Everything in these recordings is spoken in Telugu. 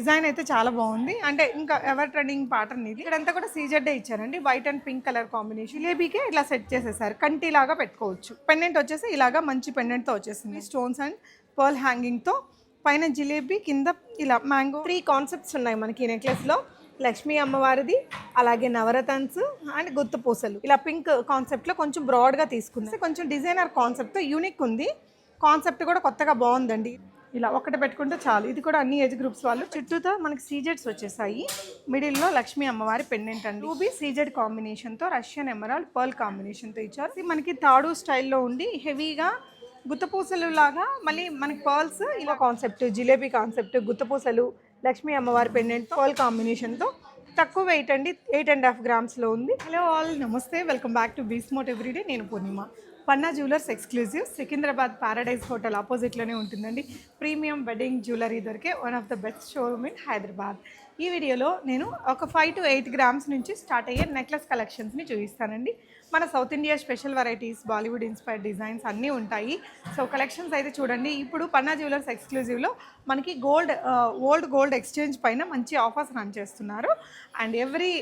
డిజైన్ అయితే చాలా బాగుంది. అంటే ఇంకా ఎవర్ ట్రెండింగ్ ప్యాటర్న్ ఇది. ఇక్కడంతా కూడా సీజెడ్డే ఇచ్చారండి. White and pink colour combination జిలేబీకే ఇట్లా సెట్ చేసేసారు. కంటి లాగా పెట్టుకోవచ్చు. పెండెంట్ వచ్చేసి ఇలాగా మంచి పెండెంట్తో వచ్చేసింది. స్టోన్స్ అండ్ పర్ల్ హ్యాంగింగ్తో పైన జిలేబీ కింద ఇలా మ్యాంగో త్రీ కాన్సెప్ట్స్ ఉన్నాయి మనకి ఈ నెక్లెస్లో లక్ష్మీ అమ్మవారిది అలాగే నవరతన్స్ అండ్ గుత్తు పూసలు. ఇలా పింక్ కాన్సెప్ట్లో కొంచెం బ్రాడ్గా తీసుకుంది కొంచెం డిజైనర్ కాన్సెప్ట్తో యూనిక్ ఉంది. కాన్సెప్ట్ కూడా కొత్తగా బాగుందండి. ఇలా ఒకటి పెట్టుకుంటే చాలు. ఇది కూడా అన్ని ఏజ్ గ్రూప్స్ వాళ్ళు. చుట్టూతో మనకి సీజెడ్స్ వచ్చేసాయి. మిడిల్లో లక్ష్మీ అమ్మవారి పెండెంట్ అండి. రూబీ సీజెడ్ కాంబినేషన్తో రష్యన్ ఎమరాల్డ్ పర్ల్ కాంబినేషన్తో ఇచ్చారు. ఇది మనకి తాడు స్టైల్లో ఉండి హెవీగా గుత్తపూసలు లాగా మళ్ళీ మనకి పర్ల్స్ ఇలా కాన్సెప్ట్ జిలేబీ కాన్సెప్ట్ గుత్తపూసలు లక్ష్మీ అమ్మవారి పెండెంట్ పర్ల్ కాంబినేషన్తో తక్కువ వెయిట్ అండి ఎయిట్ అండ్ హాఫ్ గ్రామ్స్లో ఉంది. Hello all namaste. Welcome back to బీస్మోట్ everyday నేను Purnima. Panna jewellers exclusive Secunderabad Paradise hotel ఆపోజిట్లోనే ఉంటుందండి. ప్రీమియం వెడ్డింగ్ జ్యువెలరీ దొరికే one of the best showroom in Hyderabad ఈ వీడియోలో నేను ఒక ఫైవ్ టు ఎయిట్ గ్రామ్స్ నుంచి స్టార్ట్ అయ్యే నెక్లెస్ కలెక్షన్స్ని చూపిస్తానండి. మన south India special varieties Bollywood inspired designs అన్నీ ఉంటాయి. సో కలెక్షన్స్ అయితే చూడండి. ఇప్పుడు పన్నా జ్యువెలర్స్ ఎక్స్క్లూజివ్లో మనకి గోల్డ్ ఓల్డ్ గోల్డ్ ఎక్స్చేంజ్ పైన మంచి ఆఫర్స్ రన్ చేస్తున్నారు. అండ్ ఎవ్రీ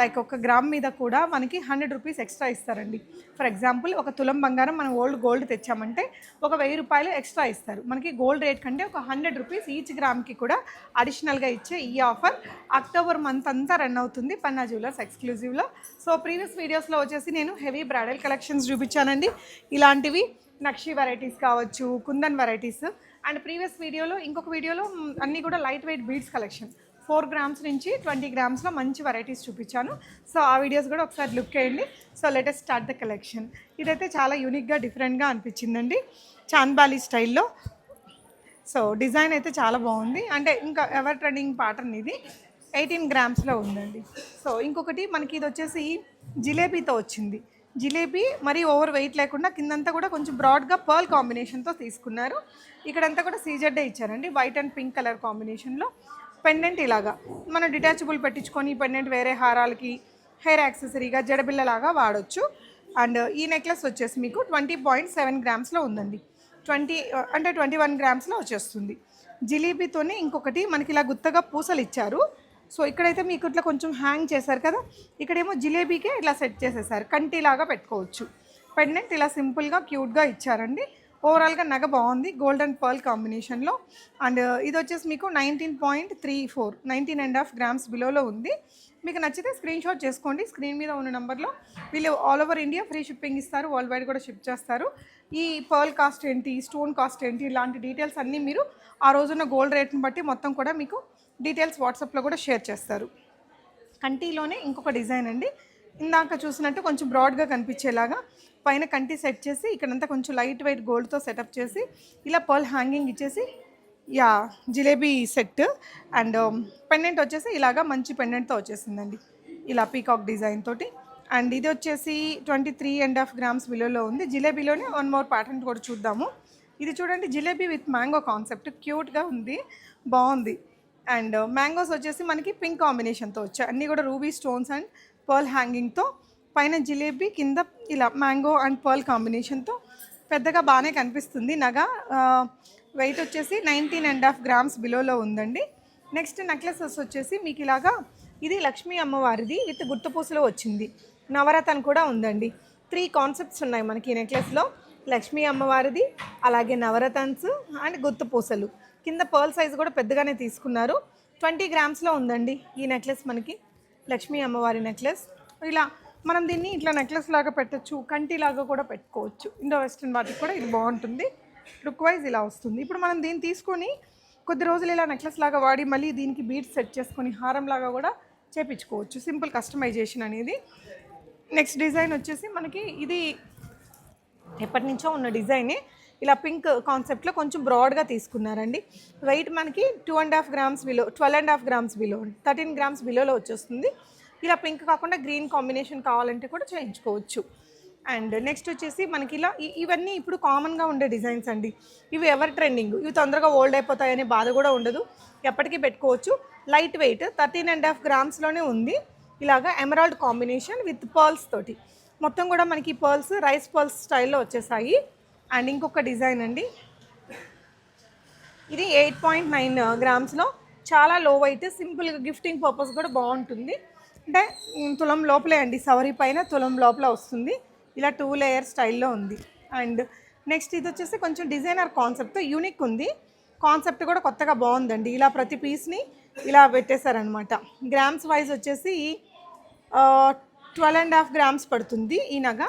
లైక్ ఒక గ్రామ్ మీద కూడా మనకి హండ్రెడ్ రూపీస్ ఎక్స్ట్రా ఇస్తారండి. ఫర్ ఎగ్జాంపుల్ ఒక తులం బంగారం మనం ఓల్డ్ గోల్డ్ తెచ్చామంటే ఒక వెయ్యి రూపాయలు ఎక్స్ట్రా ఇస్తారు. మనకి గోల్డ్ రేట్ కంటే ఒక హండ్రెడ్ రూపీస్ ఈచ్ గ్రామ్కి కూడా అడిషనల్గా ఇచ్చే ఈ ఆఫర్ అక్టోబర్ మంత్ అంతా రన్ అవుతుంది పన్నా జ్యువెలర్స్ ఎక్స్క్లూజివ్లో సో ప్రీవియస్ వీడియోస్లో వచ్చేసి నేను హెవీ బ్రైడల్ కలెక్షన్స్ చూపించానండి. ఇలాంటివి నక్షి వెరైటీస్ కావచ్చు కుందన్ వెరైటీస్ అండ్ ప్రీవియస్ వీడియోలో ఇంకొక వీడియోలో అన్నీ కూడా light weight beads collection four grams నుంచి ట్వంటీ గ్రామ్స్లో మంచి వెరైటీస్ చూపించాను. సో ఆ వీడియోస్ కూడా ఒకసారి లుక్ వేయండి so latest start the collection ఇదైతే చాలా యూనిక్గా డిఫరెంట్గా అనిపించిందండి. చాంద్బాలి స్టైల్లో సో డిజైన్ అయితే చాలా బాగుంది. అంటే ఇంకా ఎవర్ ట్రెండింగ్ ప్యాటర్న్ ఇది. ఎయిటీన్ గ్రామ్స్లో ఉందండి. సో ఇంకొకటి మనకి ఇది వచ్చేసి జిలేబీతో వచ్చింది. జిలేబీ మరీ ఓవర్ వెయిట్ లేకుండా కిందంతా కూడా కొంచెం బ్రాడ్గా పర్ల్ కాంబినేషన్తో తీసుకున్నారు. ఇక్కడంతా కూడా సీజెడ్డే ఇచ్చారండి. వైట్ అండ్ పింక్ కలర్ కాంబినేషన్లో పెండెంట్ ఇలాగా. మనం డిటాచబుల్ పెట్టించుకొని ఈ పెండెంట్ వేరే హారాలకి హెయిర్ యాక్సెసరీగా జడబిల్లలాగా వాడొచ్చు. అండ్ ఈ నెక్లెస్ వచ్చేసి మీకు ట్వంటీ పాయింట్ సెవెన్ గ్రామ్స్లో ఉందండి. ట్వంటీ అంటే ట్వంటీ వన్ గ్రామ్స్లో వచ్చేస్తుంది. జిలేబీతోనే ఇంకొకటి మనకి ఇలా గుత్తగా పూసలు ఇచ్చారు. సో ఇక్కడైతే మీకు ఇట్లా కొంచెం హ్యాంగ్ చేశారు కదా. ఇక్కడేమో జిలేబీకే ఇట్లా సెట్ చేసేసారు. కంటిలాగా పెట్టుకోవచ్చు. పెండెంట్ ఇలా సింపుల్గా క్యూట్గా ఇచ్చారండి. ఓవరాల్గా నగ బాగుంది. గోల్డ్ అండ్ పర్ల్ కాంబినేషన్లో అండ్ ఇది వచ్చేసి మీకు nineteen point three four nineteen and half grams బిలోలో ఉంది. మీకు నచ్చితే స్క్రీన్ షాట్ చేసుకోండి. స్క్రీన్ మీద ఉన్న నెంబర్లో వీళ్ళు all over India free shipping ఇస్తారు. వరల్డ్ వైడ్ కూడా షిప్ చేస్తారు. ఈ పర్ల్ కాస్ట్ ఏంటి స్టోన్ కాస్ట్ ఏంటి ఇలాంటి డీటెయిల్స్ అన్నీ మీరు ఆ రోజున్న గోల్డ్ రేట్ని బట్టి మొత్తం కూడా మీకు డీటెయిల్స్ వాట్సాప్లో కూడా షేర్ చేస్తారు. కంటిలోనే ఇంకొక డిజైన్ అండి. ఇందాక చూసినట్టు కొంచెం బ్రాడ్గా కనిపించేలాగా పైన కంటి సెట్ చేసి ఇక్కడంతా కొంచెం లైట్ వెయిట్ గోల్డ్తో సెటప్ చేసి ఇలా పర్ల్ హ్యాంగింగ్ ఇచ్చేసి యా జిలేబీ సెట్ అండ్ పెండెంట్ వచ్చేసి ఇలాగా మంచి పెండెంట్తో వచ్చేసిందండి. ఇలా పీకాక్ డిజైన్ తోటి. అండ్ ఇది వచ్చేసి twenty three and half grams బిలోలో ఉంది. జిలేబీలోనే వన్ మోర్ ప్యాటర్న్ కూడా చూద్దాము. ఇది చూడండి జిలేబీ విత్ మ్యాంగో కాన్సెప్ట్ క్యూట్గా ఉంది బాగుంది. అండ్ మ్యాంగోస్ uh, వచ్చేసి మనకి పింక్ కాంబినేషన్తో వచ్చాయి. అన్నీ కూడా రూబీ స్టోన్స్ అండ్ పర్ల్ హ్యాంగింగ్తో పైన జిలేబీ కింద ఇలా మ్యాంగో అండ్ పర్ల్ కాంబినేషన్తో పెద్దగా బాగానే కనిపిస్తుంది నగ. వెయిట్ వచ్చేసి నైన్టీన్ అండ్ హాఫ్ గ్రామ్స్ బిలోలో ఉందండి. నెక్స్ట్ నెక్లెసెస్ వచ్చేసి మీకు ఇలాగా ఇది లక్ష్మీ అమ్మవారిది విత్ గుర్తుపూసలో వచ్చింది. నవరతన్ కూడా ఉందండి. త్రీ కాన్సెప్ట్స్ ఉన్నాయి మనకి ఈ నెక్లెస్లో. లక్ష్మీ అమ్మవారిది అలాగే నవరతన్స్ అండ్ గుర్తుపూసలు కింద పర్ల్ సైజ్ కూడా పెద్దగానే తీసుకున్నారు. ట్వంటీ గ్రామ్స్లో ఉందండి ఈ నెక్లెస్ మనకి. లక్ష్మీ అమ్మవారి నెక్లెస్ ఇలా మనం దీన్ని ఇట్లా నెక్లెస్ లాగా పెట్టచ్చు కంటి లాగా కూడా పెట్టుకోవచ్చు. ఇండో వెస్ట్రన్ వాటికి కూడా ఇది బాగుంటుంది. లుక్ వైజ్ ఇలా వస్తుంది. ఇప్పుడు మనం దీన్ని తీసుకొని కొద్ది రోజులు ఇలా నెక్లెస్ లాగా వాడి మళ్ళీ దీనికి బీట్స్ సెట్ చేసుకొని హారం లాగా కూడా చేపించుకోవచ్చు. సింపుల్ కస్టమైజేషన్ అనేది. నెక్స్ట్ డిజైన్ వచ్చేసి మనకి ఇది ఎప్పటి నుంచో ఉన్న డిజైనే ఇలా పింక్ కాన్సెప్ట్లో కొంచెం బ్రాడ్గా తీసుకున్నారండి. వెయిట్ మనకి two and half grams below twelve and half grams below thirteen grams బిలోలో వచ్చేస్తుంది. ఇలా పింక్ కాకుండా గ్రీన్ కాంబినేషన్ కావాలంటే కూడా చేయించుకోవచ్చు. అండ్ నెక్స్ట్ వచ్చేసి మనకి ఇలా ఇవన్నీ ఇప్పుడు కామన్గా ఉండే డిజైన్స్ అండి. ఇవి ఎవర్ ట్రెండింగ్ ఇవి తొందరగా ఓల్డ్ అయిపోతాయనే బాధ కూడా ఉండదు. ఎప్పటికీ పెట్టుకోవచ్చు. Light weight thirteen and half గ్రామ్స్లోనే ఉంది. ఇలాగా ఎమరాల్డ్ కాంబినేషన్ విత్ పర్ల్స్ తోటి. మొత్తం కూడా మనకి పర్ల్స్ రైస్ పర్ల్స్ స్టైల్లో వచ్చేసాయి. అండ్ ఇంకొక డిజైన్ అండి. ఇది ఎయిట్ పాయింట్ నైన్ గ్రామ్స్లో. చాలా లో అయితే సింపుల్గా గిఫ్టింగ్ పర్పస్ కూడా బాగుంటుంది. అంటే తులం లోపలే అండి సవరి పైన తులం లోపల వస్తుంది. ఇలా టూ లేయర్ స్టైల్లో ఉంది. అండ్ నెక్స్ట్ ఇది వచ్చేసి కొంచెం డిజైనర్ కాన్సెప్ట్ యూనిక్ ఉంది. కాన్సెప్ట్ కూడా కొత్తగా బాగుందండి. ఇలా ప్రతి పీస్ని ఇలా పెట్టేశారనమాట గ్రామ్స్ వైజ్ వచ్చేసి ట్వెల్వ్ అండ్ హాఫ్ గ్రామ్స్ పడుతుంది ఈ నగ.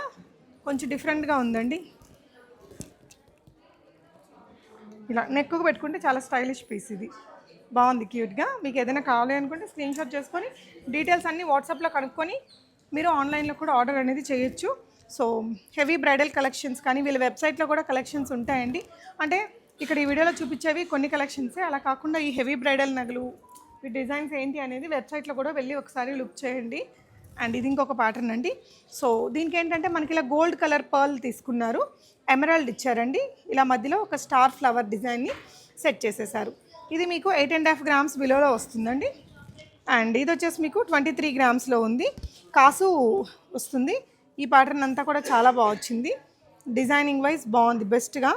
కొంచెం డిఫరెంట్గా ఉందండి. ఇలా నెక్కు పెట్టుకుంటే చాలా స్టైలిష్ పీస్ ఇది. బాగుంది క్యూట్గా మీకు ఏదైనా కావాలి అనుకుంటే స్క్రీన్ షాట్ చేసుకొని డీటెయిల్స్ అన్నీ వాట్సాప్లో కనుక్కొని మీరు ఆన్లైన్లో కూడా ఆర్డర్ అనేది చేయొచ్చు. సో హెవీ బ్రైడల్ కలెక్షన్స్ కానీ వీళ్ళ వెబ్సైట్లో కూడా కలెక్షన్స్ ఉంటాయండి. అంటే ఇక్కడ ఈ వీడియోలో చూపించేవి కొన్ని కలెక్షన్సే అలా కాకుండా ఈ హెవీ బ్రైడల్ నగలు ఈ డిజైన్స్ ఏంటి అనేది వెబ్సైట్లో కూడా వెళ్ళి ఒకసారి లుక్ చేయండి. అండ్ ఇది ఇంకొక ప్యాటర్న్ అండి. సో దీనికి ఏంటంటే మనకి ఇలా గోల్డ్ కలర్ పర్ల్ తీసుకున్నారు. ఎమరాల్డ్ ఇచ్చారండి. ఇలా మధ్యలో ఒక స్టార్ ఫ్లవర్ డిజైన్ని సెట్ చేసేసారు. ఇది మీకు ఎయిట్ అండ్ హాఫ్ గ్రామ్స్ బిలోలో వస్తుందండి. అండ్ ఇది వచ్చేసి మీకు ట్వంటీ త్రీ గ్రామ్స్లో ఉంది. కాసు వస్తుంది. ఈ ప్యాటర్న్ అంతా కూడా చాలా బాగా వచ్చింది. డిజైనింగ్ వైజ్ బాగుంది. బెస్ట్గా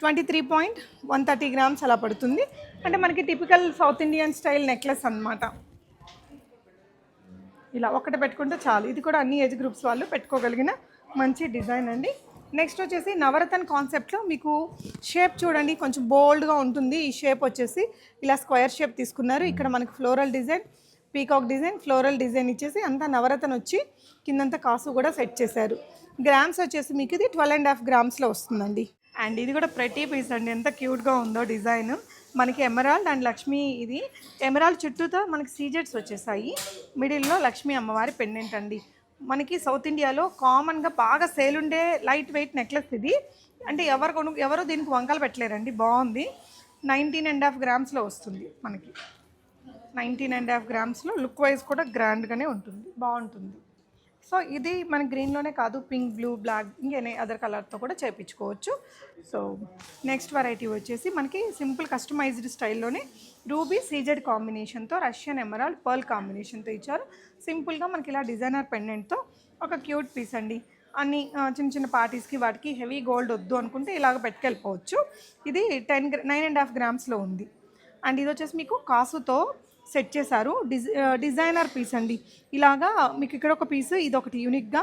twenty three point one thirty grams అలా పడుతుంది. అంటే మనకి typical south Indian style necklace అన్నమాట. ఇలా ఒకటి పెట్టుకుంటే చాలు. ఇది కూడా అన్ని ఏజ్ గ్రూప్స్ వాళ్ళు పెట్టుకోగలిగిన మంచి డిజైన్ అండి. నెక్స్ట్ వచ్చేసి నవరత్న కాన్సెప్ట్లో మీకు షేప్ చూడండి కొంచెం బోల్డ్గా ఉంటుంది. ఈ షేప్ వచ్చేసి ఇలా స్క్వేర్ షేప్ తీసుకున్నారు. ఇక్కడ మనకు floral design peacock design floral design ఇచ్చేసి అంతా నవరత్న వచ్చి కిందంతా కాసు కూడా సెట్ చేశారు. గ్రామ్స్ వచ్చేసి మీకు ఇది ట్వెల్వ్ అండ్ హాఫ్ గ్రామ్స్లో వస్తుందండి. అండ్ ఇది కూడా ప్రతి పీస్ అండి. ఎంత క్యూట్గా ఉందో డిజైన్. మనకి ఎమరాల్డ్ అండ్ లక్ష్మి ఇది. ఎమరాల్డ్ చుట్టూతో మనకి సీజెట్స్ వచ్చేసాయి. మిడిల్లో లక్ష్మీ అమ్మవారి పెండెంట్ అండి. మనకి సౌత్ ఇండియాలో కామన్గా బాగా సేల్ ఉండే లైట్ వెయిట్ నెక్లెస్ ఇది. అంటే ఎవరు కొను ఎవరు దీనికి వంకలు పెట్టలేరండి. బాగుంది. నైన్టీన్ అండ్ హాఫ్ గ్రామ్స్లో వస్తుంది మనకి. నైన్టీన్ అండ్ హాఫ్ గ్రామ్స్లో లుక్ వైజ్ కూడా గ్రాండ్గానే ఉంటుంది. బాగుంటుంది. సో ఇది మన గ్రీన్లోనే కాదు పింక్ బ్లూ బ్లాక్ ఇంకేనే అదర్ కలర్తో కూడా చేపించుకోవచ్చు. సో నెక్స్ట్ వెరైటీ వచ్చేసి మనకి సింపుల్ కస్టమైజ్డ్ స్టైల్లోనే రూబీ సీజెడ్ కాంబినేషన్తో రష్యన్ ఎమరాల్డ్ పర్ల్ కాంబినేషన్తో ఇచ్చారు. సింపుల్గా మనకి ఇలా డిజైనర్ పెండెంట్తో ఒక క్యూట్ పీస్ అండి. అన్ని చిన్న చిన్న పార్టీస్కి వాటికి హెవీ గోల్డ్ వద్దు అనుకుంటే ఇలాగ పెట్టుకెళ్ళిపోవచ్చు. ఇది టెన్ నైన్ అండ్ హాఫ్ గ్రామ్స్లో ఉంది. అండ్ ఇది వచ్చేసి మీకు కాసుతో సెట్ చేశారు. డిజైనర్ పీస్ అండి. ఇలాగా మీకు ఇక్కడ ఒక పీస్ ఇది ఒకటి యూనిక్గా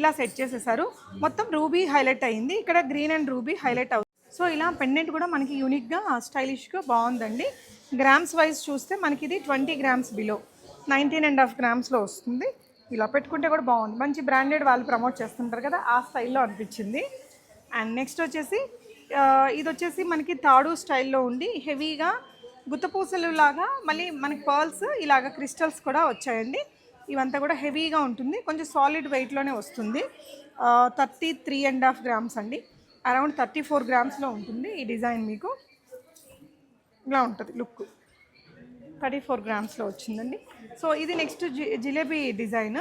ఇలా సెట్ చేసేసారు. మొత్తం రూబీ హైలైట్ అయింది. ఇక్కడ గ్రీన్ అండ్ రూబీ హైలైట్ అవుతుంది సో ఇలా పెండెంట్ కూడా మనకి యూనిక్గా స్టైలిష్గా బాగుందండి. గ్రామ్స్ వైజ్ చూస్తే మనకి ఇది twenty grams below. Nineteen and half గ్రామ్స్లో వస్తుంది. ఇలా పెట్టుకుంటే కూడా బాగుంది. మంచి బ్రాండెడ్ వాళ్ళు ప్రమోట్ చేస్తుంటారు కదా ఆ స్టైల్లో అనిపించింది. అండ్ నెక్స్ట్ వచ్చేసి ఇది వచ్చేసి మనకి తాడు స్టైల్లో ఉండి హెవీగా గుత్తపూసలు లాగా మళ్ళీ మనకి పర్ల్స్ ఇలాగ క్రిస్టల్స్ కూడా వచ్చాయండి. ఇవంతా కూడా హెవీగా ఉంటుంది. కొంచెం సాలిడ్ వెయిట్లోనే వస్తుంది. Thirty three and half grams అండి. అరౌండ్ థర్టీ ఫోర్ గ్రామ్స్లో ఉంటుంది ఈ డిజైన్ మీకు. ఇలా ఉంటుంది లుక్. థర్టీ ఫోర్ గ్రామ్స్లో వచ్చిందండి. సో ఇది next G jalebi design.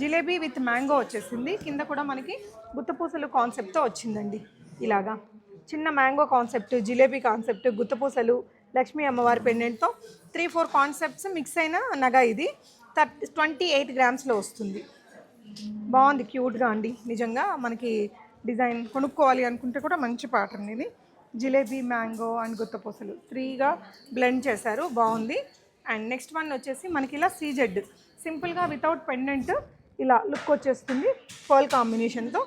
Jalebi with mango వచ్చేసింది. కింద కూడా మనకి గుత్తపూసలు కాన్సెప్ట్తో వచ్చిందండి ఇలాగా. చిన్న మ్యాంగో కాన్సెప్ట్ జిలేబీ కాన్సెప్ట్ గుత్తపూసలు లక్ష్మీ అమ్మవారి పెండెంట్తో త్రీ ఫోర్ కాన్సెప్ట్స్ మిక్స్ అయిన నగ ఇది. థర్టీ ట్వంటీ ఎయిట్ గ్రామ్స్లో వస్తుంది. బాగుంది క్యూట్గా అండి. నిజంగా మనకి డిజైన్ కొనుక్కోవాలి అనుకుంటే కూడా మంచి ప్యాటర్న్ ఇది. జిలేబీ మ్యాంగో అండ్ గుత్తపూసలు త్రీగా బ్లెండ్ చేశారు. బాగుంది. అండ్ నెక్స్ట్ వన్ వచ్చేసి మనకి ఇలా సీజెడ్. సింపుల్గా వితౌట్ పెండెంట్ ఇలా లుక్ వచ్చేస్తుంది పర్ల్ కాంబినేషన్తో.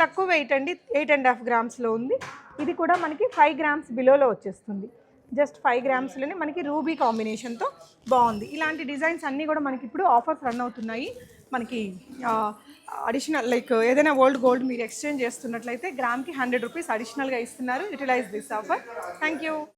తక్కువ వెయిట్ అండి ఎయిట్ అండ్ హాఫ్ గ్రామ్స్లో ఉంది. ఇది కూడా మనకి ఫైవ్ గ్రామ్స్ బిలోలో వచ్చేస్తుంది. జస్ట్ ఫైవ్ గ్రామ్స్లోనే మనకి రూబీ కాంబినేషన్తో బాగుంది. ఇలాంటి డిజైన్స్ అన్నీ కూడా మనకి ఇప్పుడు ఆఫర్స్ రన్ అవుతున్నాయి. మనకి అడిషనల్ లైక్ ఏదైనా ఓల్డ్ గోల్డ్ మీరు ఎక్స్చేంజ్ చేస్తున్నట్లయితే గ్రామ్కి హండ్రెడ్ రూపీస్ అడిషనల్గా ఇస్తున్నారు. Utilise this offer thank you